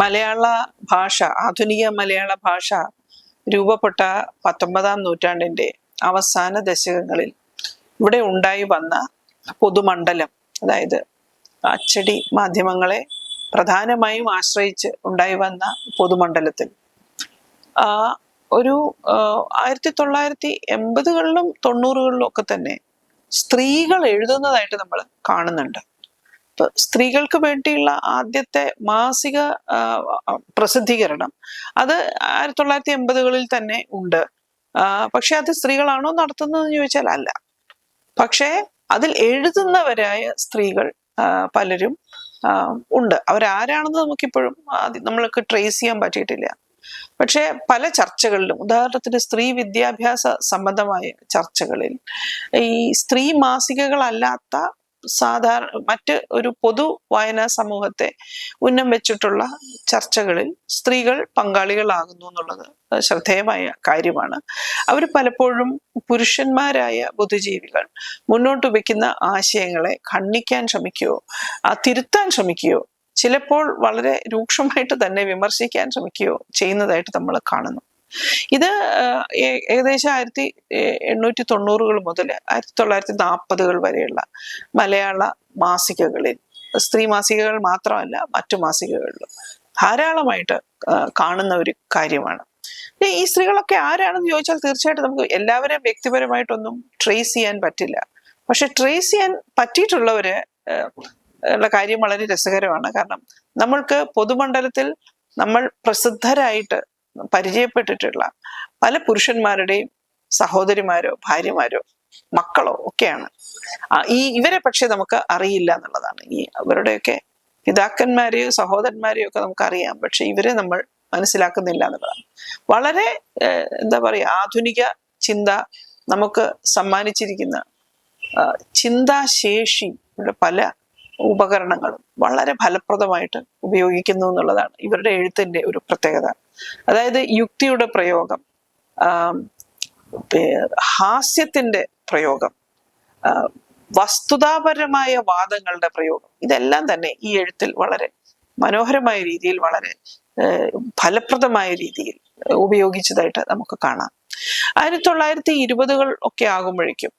മലയാള ഭാഷ ആധുനിക മലയാള ഭാഷ രൂപപ്പെട്ട പത്തൊമ്പതാം നൂറ്റാണ്ടിന്റെ അവസാന ദശകങ്ങളിൽ ഇവിടെ ഉണ്ടായി വന്ന പൊതുമണ്ഡലം അതായത് അച്ചടി മാധ്യമങ്ങളെ പ്രധാനമായും ആശ്രയിച്ച് ഉണ്ടായി വന്ന പൊതുമണ്ഡലത്തിൽ. ഒരു ആയിരത്തി തൊള്ളായിരത്തി എൺപതുകളിലും തൊണ്ണൂറുകളിലും ഒക്കെ തന്നെ സ്ത്രീകൾ എഴുതുന്നതായിട്ട് നമ്മൾ കാണുന്നുണ്ട്. സ്ത്രീകൾക്ക് വേണ്ടിയുള്ള ആദ്യത്തെ മാസിക പ്രസിദ്ധീകരണം അത് ആയിരത്തി തൊള്ളായിരത്തി എൺപതുകളിൽ തന്നെ ഉണ്ട്. പക്ഷെ അത് സ്ത്രീകളാണോ നടത്തുന്നതെന്ന് ചോദിച്ചാൽ അല്ല. പക്ഷേ അതിൽ എഴുതുന്നവരായ സ്ത്രീകൾ പലരും ഉണ്ട്. അവരാരാണെന്ന് നമുക്കിപ്പോഴും നമ്മൾക്ക് ട്രേസ് ചെയ്യാൻ പറ്റിയിട്ടില്ല. പക്ഷേ പല ചർച്ചകളിലും ഉദാഹരണത്തിന് സ്ത്രീ വിദ്യാഭ്യാസ സംബന്ധമായ ചർച്ചകളിൽ ഈ സ്ത്രീ മാസികകളല്ലാത്ത സാധാരണ മറ്റ് ഒരു പൊതു വായനാ സമൂഹത്തെ ഉന്നം വെച്ചിട്ടുള്ള ചർച്ചകളിൽ സ്ത്രീകൾ പങ്കാളികളാകുന്നു എന്നുള്ളത് ശ്രദ്ധേയമായ കാര്യമാണ്. അവർ പലപ്പോഴും പുരുഷന്മാരായ ബുദ്ധിജീവികൾ മുന്നോട്ട് വയ്ക്കുന്ന ആശയങ്ങളെ ഖണ്ഡിക്കാൻ ശ്രമിക്കുകയോ തിരുത്താൻ ശ്രമിക്കുകയോ ചിലപ്പോൾ വളരെ രൂക്ഷമായിട്ട് തന്നെ വിമർശിക്കാൻ ശ്രമിക്കുകയോ ചെയ്യുന്നതായിട്ട് നമ്മൾ കാണുന്നു. ഇത് ഏകദേശം ആയിരത്തി എണ്ണൂറ്റി തൊണ്ണൂറുകൾ മുതൽ ആയിരത്തി തൊള്ളായിരത്തി നാൽപ്പതുകൾ വരെയുള്ള മലയാള മാസികകളിൽ. സ്ത്രീ മാസികകൾ മാത്രമല്ല മറ്റു മാസികകളിലും ധാരാളമായിട്ട് കാണുന്ന ഒരു കാര്യമാണ്. ഈ സ്ത്രീകളൊക്കെ ആരാണെന്ന് ചോദിച്ചാൽ തീർച്ചയായിട്ടും നമുക്ക് എല്ലാവരെയും വ്യക്തിപരമായിട്ടൊന്നും ട്രേസ് ചെയ്യാൻ പറ്റില്ല. പക്ഷെ ട്രേസ് ചെയ്യാൻ പറ്റിയിട്ടുള്ളവര് ഉള്ള കാര്യം വളരെ രസകരമാണ്. കാരണം നമ്മൾക്ക് പൊതുമണ്ഡലത്തിൽ നമ്മൾ പ്രസിദ്ധരായിട്ട് പരിചയപ്പെട്ടിട്ടുള്ള പല പുരുഷന്മാരുടെയും സഹോദരിമാരോ ഭാര്യമാരോ മക്കളോ ഒക്കെയാണ്. ഈ ഇവരെ പക്ഷെ നമുക്ക് അറിയില്ല എന്നുള്ളതാണ്. ഈ അവരുടെയൊക്കെ പിതാക്കന്മാരെയോ സഹോദരന്മാരെയോ ഒക്കെ നമുക്കറിയാം പക്ഷെ ഇവരെ നമ്മൾ മനസ്സിലാക്കുന്നില്ല എന്നുള്ളതാണ്. വളരെ എന്താ പറയുക ആധുനിക ചിന്ത നമുക്ക് സമ്മാനിച്ചിരിക്കുന്ന ചിന്താശേഷി പല ഉപകരണങ്ങളും വളരെ ഫലപ്രദമായിട്ട് ഉപയോഗിക്കുന്നു എന്നുള്ളതാണ് ഇവരുടെ എഴുത്തിന്റെ ഒരു പ്രത്യേകത. അതായത് യുക്തിയുടെ പ്രയോഗം ഹാസ്യത്തിന്റെ പ്രയോഗം വസ്തുതാപരമായ വാദങ്ങളുടെ പ്രയോഗം. ഇതെല്ലാം തന്നെ ഈ എഴുത്തിൽ വളരെ മനോഹരമായ രീതിയിൽ വളരെ ഫലപ്രദമായ രീതിയിൽ ഉപയോഗിച്ചതായിട്ട് നമുക്ക് കാണാം. ആയിരത്തി തൊള്ളായിരത്തി ഇരുപതുകൾ ഒക്കെ ആകുമ്പോഴേക്കും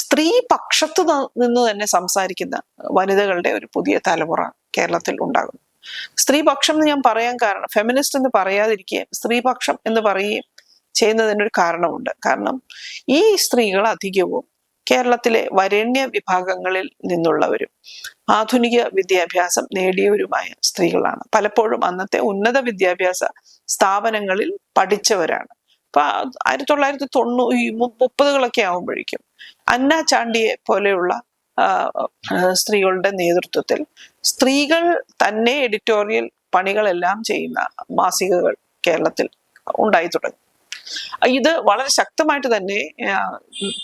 സ്ത്രീ പക്ഷത്ത് നിന്ന് തന്നെ സംസാരിക്കുന്ന വനിതകളുടെ ഒരു പുതിയ തലമുറ കേരളത്തിൽ ഉണ്ടാകുന്നു. സ്ത്രീപക്ഷം എന്ന് ഞാൻ പറയാൻ കാരണം ഫെമിനിസ്റ്റ് എന്ന് പറയാതിരിക്കുകയും സ്ത്രീപക്ഷം എന്ന് പറയുകയും ചെയ്യുന്നതിനൊരു കാരണമുണ്ട്. കാരണം ഈ സ്ത്രീകൾ അധികവും കേരളത്തിലെ വരേണ്യ വിഭാഗങ്ങളിൽ നിന്നുള്ളവരും ആധുനിക വിദ്യാഭ്യാസം നേടിയവരുമായ സ്ത്രീകളാണ്. പലപ്പോഴും അന്നത്തെ ഉന്നത വിദ്യാഭ്യാസ സ്ഥാപനങ്ങളിൽ പഠിച്ചവരാണ്. അപ്പൊ ആയിരത്തി തൊള്ളായിരത്തി തൊണ്ണൂ മുപ്പതുകളൊക്കെ ആകുമ്പോഴേക്കും അന്ന ചാണ്ടിയെ പോലെയുള്ള സ്ത്രീകളുടെ നേതൃത്വത്തിൽ സ്ത്രീകൾ തന്നെ എഡിറ്റോറിയൽ പണികളെല്ലാം ചെയ്യുന്ന മാസികകൾ കേരളത്തിൽ ഉണ്ടായി തുടങ്ങി. ഇത് വളരെ ശക്തമായിട്ട് തന്നെ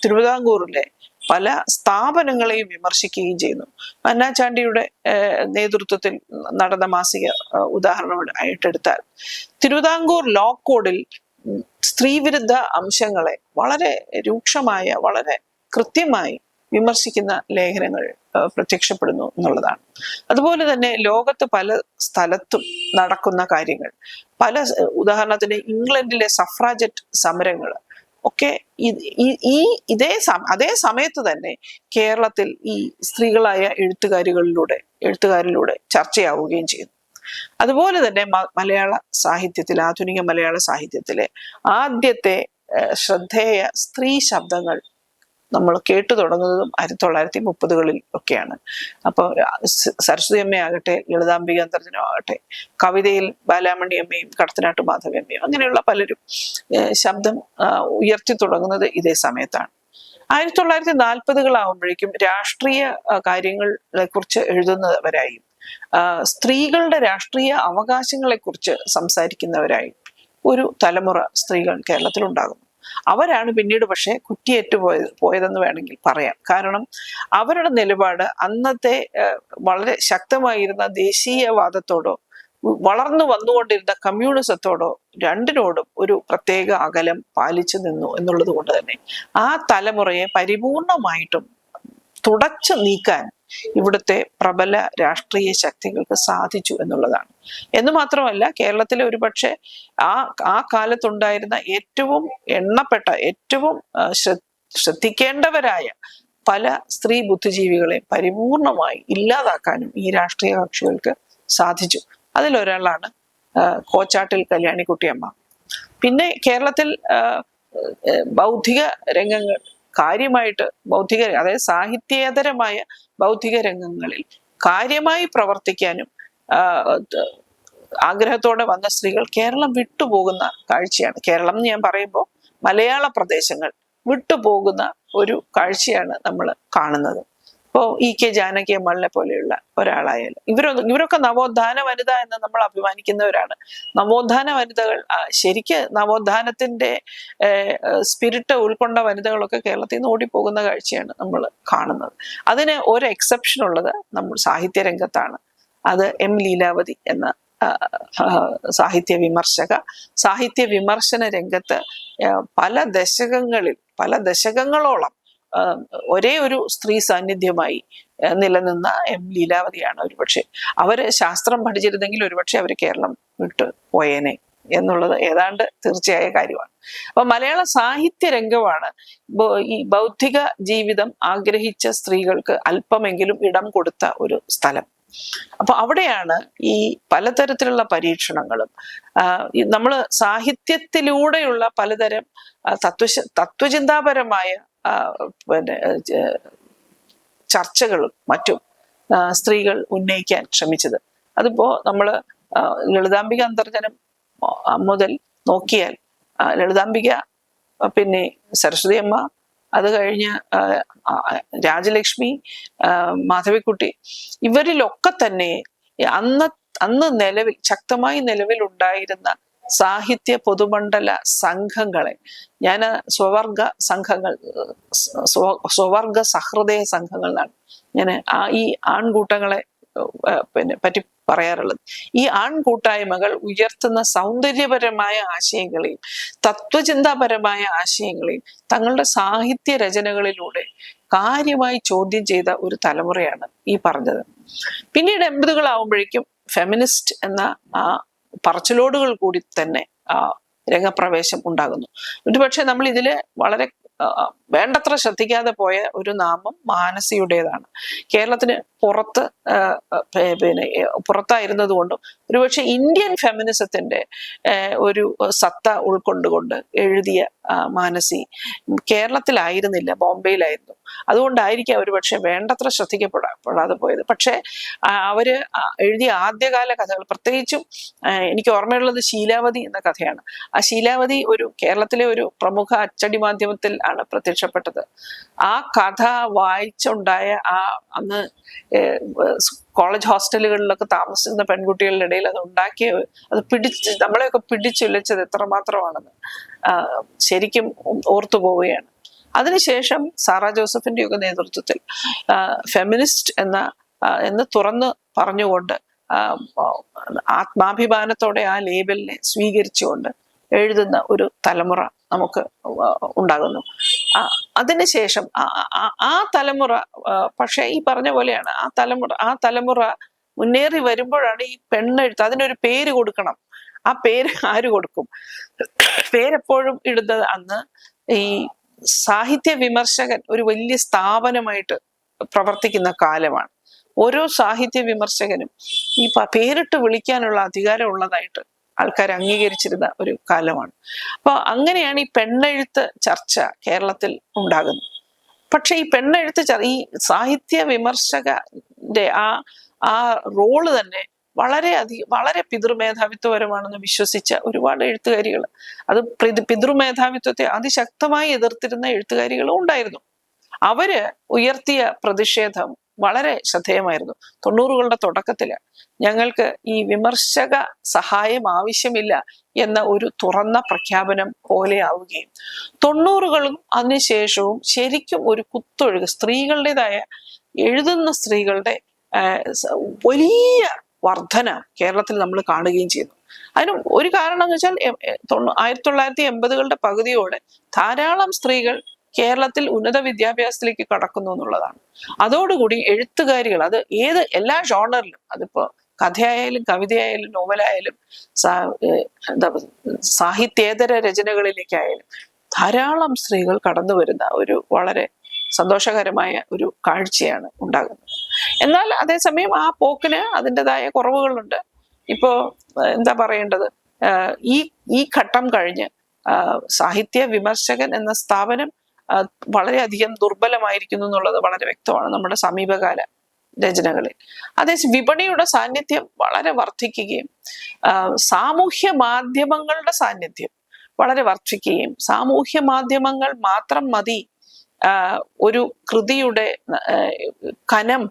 തിരുവിതാംകൂറിലെ പല സ്ഥാപനങ്ങളെയും വിമർശിക്കുകയും ചെയ്യുന്നു. അന്നാചാണ്ടിയുടെ നേതൃത്വത്തിൽ നടന്ന മാസിക ഉദാഹരണമായിട്ടെടുത്താൽ തിരുവിതാംകൂർ ലോ കോഡിൽ സ്ത്രീവിരുദ്ധ അംശങ്ങളെ വളരെ രൂക്ഷമായ വളരെ കൃത്യമായി വിമർശിക്കുന്ന ലേഖനങ്ങൾ പ്രത്യക്ഷപ്പെടുന്നു എന്നുള്ളതാണ്. അതുപോലെ തന്നെ ലോകത്ത് പല സ്ഥലത്തും നടക്കുന്ന കാര്യങ്ങൾ. പല ഉദാഹരണത്തിന് ഇംഗ്ലണ്ടിലെ സഫ്രാജറ്റ് സമരങ്ങൾ ഒക്കെ ഈ- ഇതേ അതേ സമയത്ത് തന്നെ കേരളത്തിൽ ഈ സ്ത്രീകളായ എഴുത്തുകാരികളിലൂടെ എഴുത്തുകാരിലൂടെ ചർച്ചയാവുകയും ചെയ്യുന്നു. അതുപോലെ തന്നെ മലയാള സാഹിത്യത്തിൽ ആധുനിക മലയാള സാഹിത്യത്തിലെ ആദ്യത്തെ ശ്രദ്ധേയ സ്ത്രീ ശബ്ദങ്ങൾ നമ്മൾ കേട്ടു തുടങ്ങുന്നതും ആയിരത്തി തൊള്ളായിരത്തി മുപ്പതുകളിൽ ഒക്കെയാണ്. അപ്പോൾ സരസ്വതി അമ്മയാകട്ടെ ലളിതാംബിക അന്തർജനം ആകട്ടെ കവിതയിൽ ബാലാമണി അമ്മയും കടത്തനാട്ട് മാധവി അങ്ങനെയുള്ള പലരും ശബ്ദം ഉയർത്തി തുടങ്ങുന്നത് ഇതേ സമയത്താണ്. ആയിരത്തി തൊള്ളായിരത്തി നാൽപ്പതുകളാവുമ്പോഴേക്കും രാഷ്ട്രീയ കാര്യങ്ങളെ കുറിച്ച് എഴുതുന്നവരായും സ്ത്രീകളുടെ രാഷ്ട്രീയ അവകാശങ്ങളെ കുറിച്ച് സംസാരിക്കുന്നവരായും ഒരു തലമുറ സ്ത്രീകൾ കേരളത്തിലുണ്ടാകുന്നു. അവരാണ് പിന്നീട് പക്ഷേ കുറ്റിയേറ്റു പോയത് പോയതെന്ന് വേണമെങ്കിൽ പറയാം. കാരണം അവരുടെ നിലപാട് അന്നത്തെ വളരെ ശക്തമായിരുന്ന ദേശീയവാദത്തോടോ വളർന്നു വന്നുകൊണ്ടിരുന്ന കമ്മ്യൂണിസത്തോടോ രണ്ടിനോടും ഒരു പ്രത്യേക അകലം പാലിച്ചു നിന്നു എന്നുള്ളത് കൊണ്ട് തന്നെ ആ തലമുറയെ പരിപൂർണമായിട്ടും തുടച്ചു നീക്കാൻ ഇവിടുത്തെ പ്രബല രാഷ്ട്രീയ ശക്തികൾക്ക് സാധിച്ചു എന്നുള്ളതാണ്. എന്ന് മാത്രമല്ല കേരളത്തിലെ ഒരുപക്ഷെ ആ ആ കാലത്തുണ്ടായിരുന്ന ഏറ്റവും എണ്ണപ്പെട്ട ഏറ്റവും ശ്രദ്ധിക്കേണ്ടവരായ പല സ്ത്രീ ബുദ്ധിജീവികളെ പരിപൂർണമായി ഇല്ലാതാക്കാനും ഈ രാഷ്ട്രീയ കക്ഷികൾക്ക് സാധിച്ചു. അതിലൊരാളാണ് കോച്ചാട്ടിൽ കല്യാണിക്കുട്ടിയമ്മ. പിന്നെ കേരളത്തിൽ ബൗദ്ധിക രംഗങ്ങൾ കാര്യമായിട്ട് ബൗദ്ധിക അതായത് സാഹിത്യേതരമായ ബൗദ്ധിക രംഗങ്ങളിൽ കാര്യമായി പ്രവർത്തിക്കാനും ആഗ്രഹത്തോടെ വന്ന സ്ത്രീകൾ കേരളം വിട്ടുപോകുന്ന കാഴ്ചയാണ്. കേരളം എന്ന് ഞാൻ പറയുമ്പോൾ മലയാള പ്രദേശങ്ങൾ വിട്ടുപോകുന്ന ഒരു കാഴ്ചയാണ് നമ്മൾ കാണുന്നത്. ഇപ്പോൾ ഇ കെ ജാനകി അമ്മളിനെ പോലെയുള്ള ഒരാളായാലും. ഇവരൊന്നും ഇവരൊക്കെ നവോത്ഥാന വനിത എന്ന് നമ്മൾ അഭിമാനിക്കുന്നവരാണ്. നവോത്ഥാന വനിതകൾ ശരിക്ക് നവോത്ഥാനത്തിന്റെ സ്പിരിറ്റ് ഉൾക്കൊണ്ട വനിതകളൊക്കെ കേരളത്തിൽ നിന്ന് ഓടിപ്പോകുന്ന കാഴ്ചയാണ് നമ്മൾ കാണുന്നത്. അതിന് ഒരു എക്സെപ്ഷൻ ഉള്ളത് നമ്മൾ സാഹിത്യ രംഗത്താണ്. അത് എം ലീലാവതി എന്ന സാഹിത്യ വിമർശക. സാഹിത്യ വിമർശന രംഗത്ത് പല ദശകങ്ങളിൽ പല ദശകങ്ങളോളം ഒരേ ഒരു സ്ത്രീ സാന്നിധ്യമായി നിലനിന്ന എം ലീലാവതിയാണ് ഒരുപക്ഷെ. അവർ ശാസ്ത്രം പഠിച്ചിരുന്നെങ്കിൽ ഒരുപക്ഷെ അവർ കേരളം വിട്ട് പോയേനെ എന്നുള്ളത് ഏതാണ്ട് തീർച്ചയായ കാര്യമാണ്. അപ്പൊ മലയാള സാഹിത്യ രംഗമാണ് ഈ ബൗദ്ധിക ജീവിതം ആഗ്രഹിച്ച സ്ത്രീകൾക്ക് അല്പമെങ്കിലും ഇടം കൊടുത്ത ഒരു സ്ഥലം. അപ്പൊ അവിടെയാണ് ഈ പലതരത്തിലുള്ള പരീക്ഷണങ്ങളും. നമ്മൾ സാഹിത്യത്തിലൂടെയുള്ള പലതരം തത്വ തത്വചിന്താപരമായ പിന്നെ ചർച്ചകളും മറ്റും സ്ത്രീകൾ ഉന്നയിക്കാൻ ശ്രമിച്ചത്. അതിപ്പോ നമ്മൾ ലളിതാംബിക അന്തർജനം മുതൽ നോക്കിയാൽ ലളിതാംബിക പിന്നെ സരസ്വതി അമ്മ അത് കഴിഞ്ഞ് രാജലക്ഷ്മി മാധവിക്കുട്ടി ഇവരിലൊക്കെ തന്നെ അന്ന് അന്ന് നിലവിൽ ശക്തമായി നിലവിലുണ്ടായിരുന്ന സാഹിത്യ പൊതുമണ്ഡല സംഘങ്ങളെ. ഞാൻ സ്വവർഗ സംഘങ്ങൾ സ്വ- സ്വ- സ്വവർഗ സഹൃദയ സംഘങ്ങൾ എന്നാണ് ഞാൻ ആ ഈ ആൺകൂട്ടങ്ങളെ പിന്നെ പറ്റി പറയാറുള്ളത്. ഈ ആൺകൂട്ടായ്മകൾ ഉയർത്തുന്ന സൗന്ദര്യപരമായ ആശയങ്ങളെയും തത്വചിന്താപരമായ ആശയങ്ങളെയും തങ്ങളുടെ സാഹിത്യ രചനകളിലൂടെ കാര്യമായി ചോദ്യം ചെയ്ത ഒരു തലമുറയാണ് ഈ പറഞ്ഞത്. പിന്നീട് എൺപതുകളാവുമ്പോഴേക്കും ഫെമിനിസ്റ്റ് എന്ന ആ പറച്ചിലോടുകൾ കൂടി തന്നെ രംഗപ്രവേശം ഉണ്ടാകുന്നു. ഒരുപക്ഷെ നമ്മൾ ഇതിൽ വളരെ വേണ്ടത്ര ശ്രദ്ധിക്കാതെ പോയ ഒരു നാമം മാനസിയുടേതാണ്. കേരളത്തിന് പുറത്ത് പിന്നെ പുറത്തായിരുന്നത് കൊണ്ടും ഒരുപക്ഷെ ഇന്ത്യൻ ഫെമിനിസത്തിന്റെ ഒരു സത്ത ഉൾക്കൊണ്ടുകൊണ്ട് എഴുതിയ മാനസി കേരളത്തിലായിരുന്നില്ല ബോംബെയിലായിരുന്നു. അതുകൊണ്ടായിരിക്കാം ഒരുപക്ഷെ വേണ്ടത്ര ശ്രദ്ധിക്കപ്പെടാതെ പോയത്. പക്ഷേ അവർ എഴുതിയ ആദ്യകാല കഥകൾ പ്രത്യേകിച്ചും എനിക്ക് ഓർമ്മയുള്ളത് ശീലാവതി എന്ന കഥയാണ്. ആ ശീലാവതി ഒരു കേരളത്തിലെ ഒരു പ്രമുഖ അച്ചടി മാധ്യമത്തിൽ ആണ് പ്രത്യക്ഷപ്പെട്ടത്. ആ കഥ വായിച്ചുണ്ടായ ആ അന്ന് കോളേജ് ഹോസ്റ്റലുകളിലൊക്കെ താമസിക്കുന്ന പെൺകുട്ടികളുടെ ഇടയിൽ അത് ഉണ്ടാക്കിയ അത് പിടിച്ച് നമ്മളെയൊക്കെ പിടിച്ചുലച്ചത് എത്രമാത്രമാണെന്ന് ശരിക്കും ഓർത്തു പോവുകയാണ്. അതിനുശേഷം സാറ ജോസഫിന്റെ ഒക്കെ നേതൃത്വത്തിൽ ഫെമിനിസ്റ്റ് എന്ന എന്ന് തുറന്ന് പറഞ്ഞുകൊണ്ട് ആത്മാഭിമാനത്തോടെ ആ ലേബലിനെ സ്വീകരിച്ചുകൊണ്ട് എഴുതുന്ന ഒരു തലമുറ നമുക്ക് ഉണ്ടാകുന്നു. അതിനുശേഷം ആ- തലമുറ പക്ഷേ ഈ പറഞ്ഞ പോലെയാണ് ആ തലമുറ ആ തലമുറ മുന്നേറി വരുമ്പോഴാണ് ഈ പെണ്ണെഴുത്ത് അതിനൊരു പേര് കൊടുക്കണം. ആ പേര് ആര് കൊടുക്കും? പേരെപ്പോഴും ഇടുന്നത് അന്ന് ഈ സാഹിത്യ വിമർശകൻ ഒരു വലിയ സ്ഥാപനമായിട്ട് പ്രവർത്തിക്കുന്ന കാലമാണ്. ഓരോ സാഹിത്യ വിമർശകനും ഈ പേരിട്ട് വിളിക്കാനുള്ള അധികാരം ഉള്ളതായിട്ട് ആൾക്കാർ അംഗീകരിച്ചിരുന്ന ഒരു കാലമാണ്. അപ്പോൾ അങ്ങനെയാണ് ഈ പെണ്ണെഴുത്ത് ചർച്ച കേരളത്തിൽ ഉണ്ടാകുന്നത്. പക്ഷെ ഈ പെണ്ണെഴുത്ത് ഈ സാഹിത്യ വിമർശകന്റെ ആ ആ റോൾ തന്നെ വളരെ അധികം വളരെ പിതൃമേധാവിത്വപരമാണെന്ന് വിശ്വസിച്ച ഒരുപാട് എഴുത്തുകാരികൾ അത് പിതൃമേധാവിത്വത്തെ അതിശക്തമായി എതിർത്തിരുന്ന എഴുത്തുകാരികളും ഉണ്ടായിരുന്നു. അവർ ഉയർത്തിയ പ്രതിഷേധം വളരെ ശ്രദ്ധേയമായിരുന്നു. തൊണ്ണൂറുകളുടെ തുടക്കത്തിൽ ഞങ്ങൾക്ക് ഈ വിമർശക സഹായം ആവശ്യമില്ല എന്ന ഒരു തുറന്ന പ്രഖ്യാപനം പോലെയാവുകയും തൊണ്ണൂറുകളും അതിനുശേഷവും ശരിക്കും ഒരു കുത്തൊഴുക സ്ത്രീകളുടേതായ എഴുതുന്ന സ്ത്രീകളുടെ വലിയ വർധന കേരളത്തിൽ നമ്മൾ കാണുകയും ചെയ്യുന്നു. അതിന് ഒരു കാരണം എന്ന് വെച്ചാൽ ആയിരത്തി തൊള്ളായിരത്തി എൺപതുകളുടെ പകുതിയോടെ ധാരാളം സ്ത്രീകൾ കേരളത്തിൽ ഉന്നത വിദ്യാഭ്യാസത്തിലേക്ക് കടക്കുന്നു എന്നുള്ളതാണ്. അതോടുകൂടി എഴുത്തുകാരികൾ അത് ഏത് എല്ലാ ജോണറിലും അതിപ്പോ കഥയായാലും കവിതയായാലും നോവലായാലും എന്താ സാഹിത്യേതര രചനകളിലേക്കായാലും ധാരാളം സ്ത്രീകൾ കടന്നു വരുന്ന ഒരു വളരെ സന്തോഷകരമായ ഒരു കാഴ്ചയാണ് ഉണ്ടാകുന്നത്. എന്നാൽ അതേസമയം ആ പോക്കിന് അതിന്റെതായ കുറവുകളുണ്ട്. ഇപ്പോ എന്താ പറയേണ്ടത്? ഈ ഈ ഘട്ടം കഴിഞ്ഞ് സാഹിത്യ വിമർശകൻ എന്ന സ്ഥാപനം വളരെയധികം ദുർബലമായിരിക്കുന്നു എന്നുള്ളത് വളരെ വ്യക്തമാണ് നമ്മുടെ സമീപകാല രചനകളിൽ. അതേ വിപണിയുടെ സാന്നിധ്യം വളരെ വർദ്ധിക്കുകയും സാമൂഹ്യ മാധ്യമങ്ങളുടെ സാന്നിധ്യം വളരെ വർദ്ധിക്കുകയും സാമൂഹ്യ മാധ്യമങ്ങൾ മാത്രം മതി ഒരു കൃതിയുടെ കനം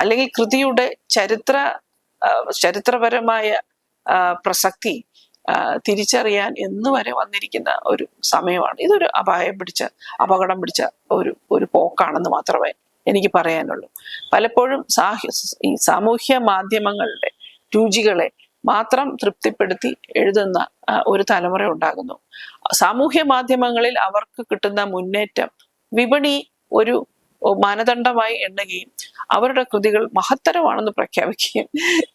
അല്ലെങ്കിൽ കൃതിയുടെ ചരിത്ര ചരിത്രപരമായ പ്രസക്തി തിരിച്ചറിയാൻ എന്ന് വരെ വന്നിരിക്കുന്ന ഒരു സമയമാണ്. ഇതൊരു അപായം പിടിച്ച അപകടം പിടിച്ച ഒരു ഒരു പോക്കാണെന്ന് മാത്രമേ എനിക്ക് പറയാനുള്ളൂ. പലപ്പോഴും സാഹി ഈ സാമൂഹ്യ മാധ്യമങ്ങളുടെ രുചികളെ മാത്രം തൃപ്തിപ്പെടുത്തി എഴുതുന്ന ഒരു തലമുറ ഉണ്ടാകുന്നു. സാമൂഹ്യ മാധ്യമങ്ങളിൽ അവർക്ക് കിട്ടുന്ന മുന്നേറ്റം വിപണി ഒരു മാനദണ്ഡമായി എണ്ണുകയും അവരുടെ കൃതികൾ മഹത്തരമാണെന്ന് പ്രഖ്യാപിക്കുകയും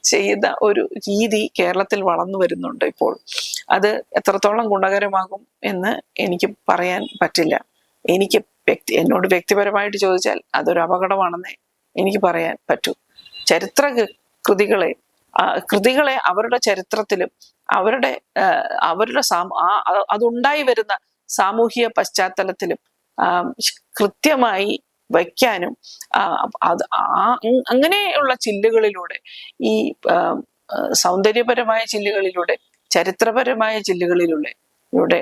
ചെയ്യുന്ന ഒരു രീതി കേരളത്തിൽ വളർന്നു വരുന്നുണ്ട് ഇപ്പോൾ. അത് എത്രത്തോളം ഗുണകരമാകും എന്ന് എനിക്ക് പറയാൻ പറ്റില്ല. എനിക്ക് വ്യക്തി എന്നോട് വ്യക്തിപരമായിട്ട് ചോദിച്ചാൽ അതൊരു അപകടമാണെന്നേ എനിക്ക് പറയാൻ പറ്റൂ. ചരിത്ര കൃതികളെ കൃതികളെ അവരുടെ ചരിത്രത്തിലും അവരുടെ അവരുടെ സാ അതുണ്ടായി വരുന്ന സാമൂഹിക പശ്ചാത്തലത്തിലും കൃത്യമായി വയ്ക്കാനും അത് ആ- അങ്ങനെയുള്ള ചില്ലുകളിലൂടെ ഈ സൗന്ദര്യപരമായ ചില്ലുകളിലൂടെ ചരിത്രപരമായ ചില്ലുകളിലൂടെ ഇവിടെ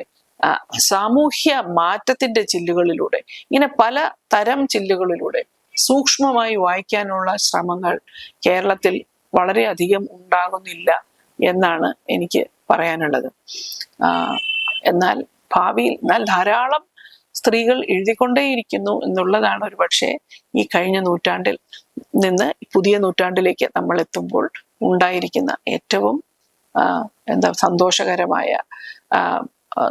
സാമൂഹ്യ മാറ്റത്തിന്റെ ചില്ലുകളിലൂടെ ഇങ്ങനെ പല തരം ചില്ലുകളിലൂടെ സൂക്ഷ്മമായി വായിക്കാനുള്ള ശ്രമങ്ങൾ കേരളത്തിൽ വളരെയധികം ഉണ്ടാകുന്നില്ല എന്നാണ് എനിക്ക് പറയാനുള്ളത്. എന്നാൽ ഭാവിയിൽ എന്നാൽ ധാരാളം സ്ത്രീകൾ എഴുതിക്കൊണ്ടേയിരിക്കുന്നു എന്നുള്ളതാണ് ഒരു പക്ഷേ ഈ കഴിഞ്ഞ നൂറ്റാണ്ടിൽ നിന്ന് പുതിയ നൂറ്റാണ്ടിലേക്ക് നമ്മൾ എത്തുമ്പോൾ ഉണ്ടായിരിക്കുന്ന ഏറ്റവും എന്താ സന്തോഷകരമായ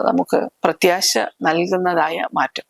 നമുക്ക് പ്രത്യാശ നൽകുന്നതായ മാറ്റം.